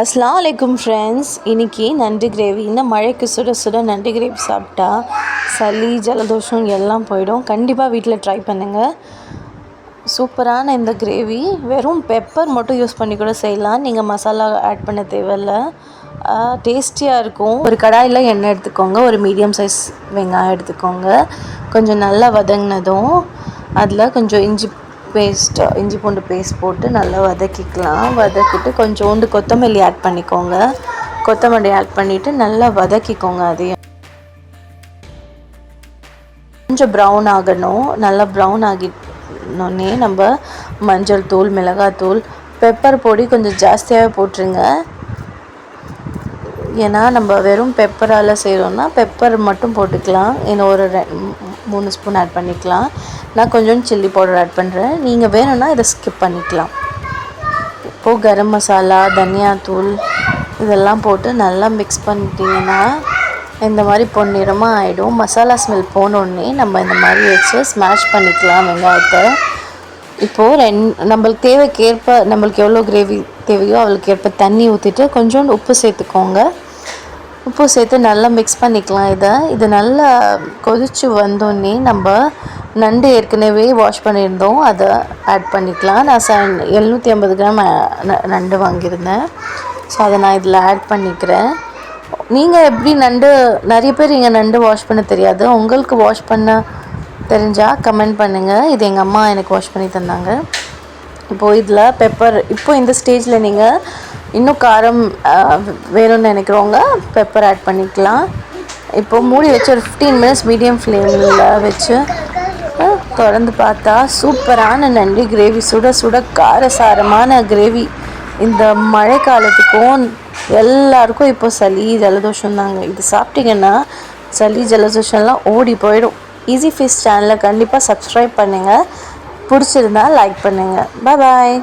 அஸ்லாம் வலைக்கும் ஃப்ரெண்ட்ஸ் இன்றைக்கி நண்டு கிரேவி இந்த மழைக்கு சுட சுட நண்டு கிரேவி சாப்பிட்டா சளி ஜலதோஷம் எல்லாம் போயிடும். கண்டிப்பாக வீட்டில் ட்ரை பண்ணுங்கள் சூப்பரான இந்த கிரேவி வெறும் பெப்பர் மட்டும் யூஸ் பண்ணி கூட செய்யலாம். நீங்கள் மசாலா ஆட் பண்ண தேவையில்ல. டேஸ்டியாக இருக்கும். ஒரு கடாயில் எண்ணெய் எடுத்துக்கோங்க. ஒரு மீடியம் சைஸ் வெங்காயம் எடுத்துக்கோங்க. கொஞ்சம் நல்லா வதங்கினதும் அதில் கொஞ்சம் இஞ்சி பேஸ்ட் இஞ்சி பூண்டு பேஸ்ட் போட்டு நல்லா வதக்கிக்கலாம். வதக்கிட்டு கொஞ்சோண்டு கொத்தமல்லி ஆட் பண்ணிக்கோங்க. கொத்தமல்லி ஆட் பண்ணிவிட்டு நல்லா வதக்கிக்கோங்க அதையும். கொஞ்சம் ப்ரௌன் ஆகணும். நல்லா ப்ரௌன் ஆகினோடனே நம்ம மஞ்சள் தூள் மிளகாத்தூள் பெப்பர் பொடி கொஞ்சம் ஜாஸ்தியாகவே போட்டுருங்க. ஏன்னா நம்ம வெறும் பெப்பரால் செய்கிறோன்னா பெப்பர் மட்டும் போட்டுக்கலாம். ஏன்னா ஒரு மூணு ஸ்பூன் ஆட் பண்ணிக்கலாம். நான் கொஞ்சம் சில்லி பவுடர் ஆட் பண்ணுறேன் நீங்கள் வேணும்னா இதை ஸ்கிப் பண்ணிக்கலாம். இப்போது கரம் மசாலா தனியாத்தூள் இதெல்லாம் போட்டு நல்லா மிக்ஸ் பண்ணிட்டீங்கன்னா இந்த மாதிரி பொன்னிறமாக ஆகிடும் மசாலா ஸ்மெல் போனோடனே நம்ம இந்த மாதிரி வச்சு ஸ்மாஷ் பண்ணிக்கலாம் வெங்காயத்தை. இப்போது ரெண் நம்மளுக்கு தேவைக்கேற்ப நம்மளுக்கு எவ்வளோ கிரேவி தேவையோ அவளுக்கு ஏற்ப தண்ணி ஊற்றிட்டு கொஞ்சோண்டு உப்பு சேர்த்துக்கோங்க. உப்பு சேர்த்து நல்லா மிக்ஸ் பண்ணிக்கலாம் இதை. இது நல்லா கொதித்து வந்தோடனே நம்ம நண்டு ஏற்கனவே வாஷ் பண்ணியிருந்தோம். அதை ஆட் பண்ணிக்கலாம். நான் ச எழுநூற்றி ஐம்பது கிராம் நண்டு வாங்கியிருந்தேன். ஸோ அதை நான் இதில் ஆட் பண்ணிக்கிறேன். நீங்கள் எப்படி நண்டு நிறைய பேர் இங்கே நண்டு வாஷ் பண்ண தெரியாது. உங்களுக்கு வாஷ் பண்ண தெரிஞ்சால் கமெண்ட் பண்ணுங்கள் இது எங்கள் அம்மா எனக்கு வாஷ் பண்ணி தந்தாங்க. இப்போது இதில் பெப்பர் இப்போ இந்த ஸ்டேஜில் நீங்கள் இன்னும் காரம் வேணும்னு நினைக்கிறவங்க பெப்பர் ஆட் பண்ணிக்கலாம். இப்போது மூடி வச்சு ஒரு ஃபிஃப்டீன் மினிட்ஸ் மீடியம் ஃப்ளேமில் வச்சு திறந்து பார்த்தா சூப்பரான நன்றி கிரேவி சுட சுட காரசாரமான கிரேவி இந்த மழை காலத்துக்கும் எல்லாருக்கும் இப்போ சளி ஜலதோஷம் தாங்க இது சாப்பிட்டீங்கன்னா சளி ஜலதோஷம்லாம் ஓடி போயிடும். ஈஸி ஃபிஷ் சேனலை கண்டிப்பாக சப்ஸ்கிரைப் பண்ணுங்கள் பிடிச்சிருந்தா லைக் பண்ணுங்கள் பாய்